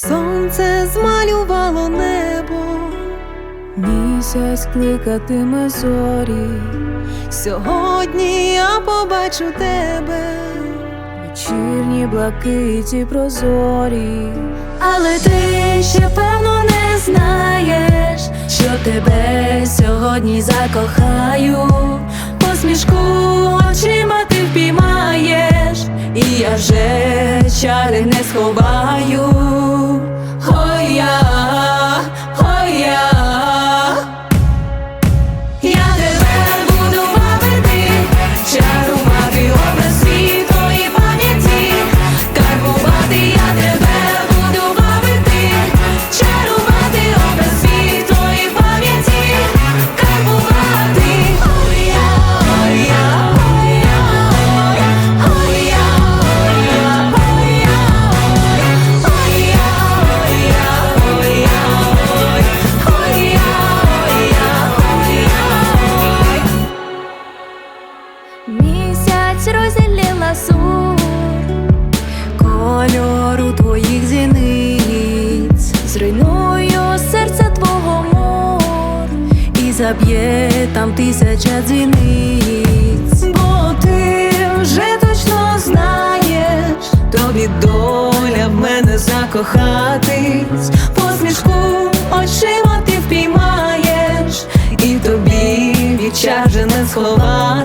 Сонце змалювало небо, Місяць кликатиме зорі, сьогодні я побачу тебе. вечірні блакиті прозорі. Але ти ще певно не знаєш, що тебе сьогодні закохаю, посмішку очима ти впіймаєш, і я вже чари не сховаю. Заб'є там тисяча дзвіниць. Бо ти вже точно знаєш, тобі доля в мене закохатись, посмішку очима ти впіймаєш, і тобі відчаже не я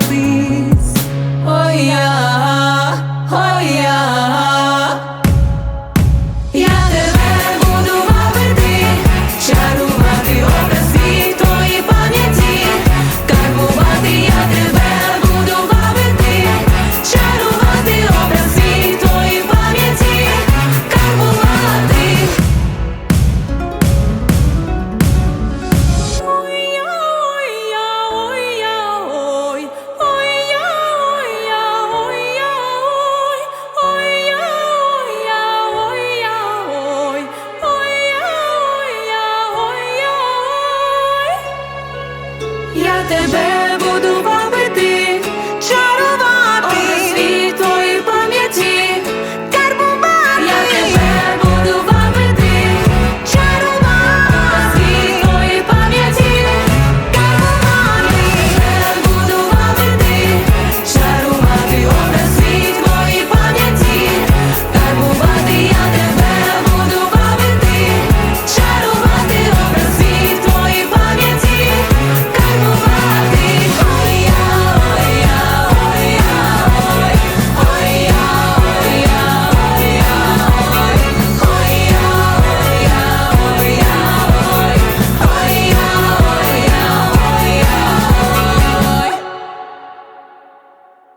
тебе буду.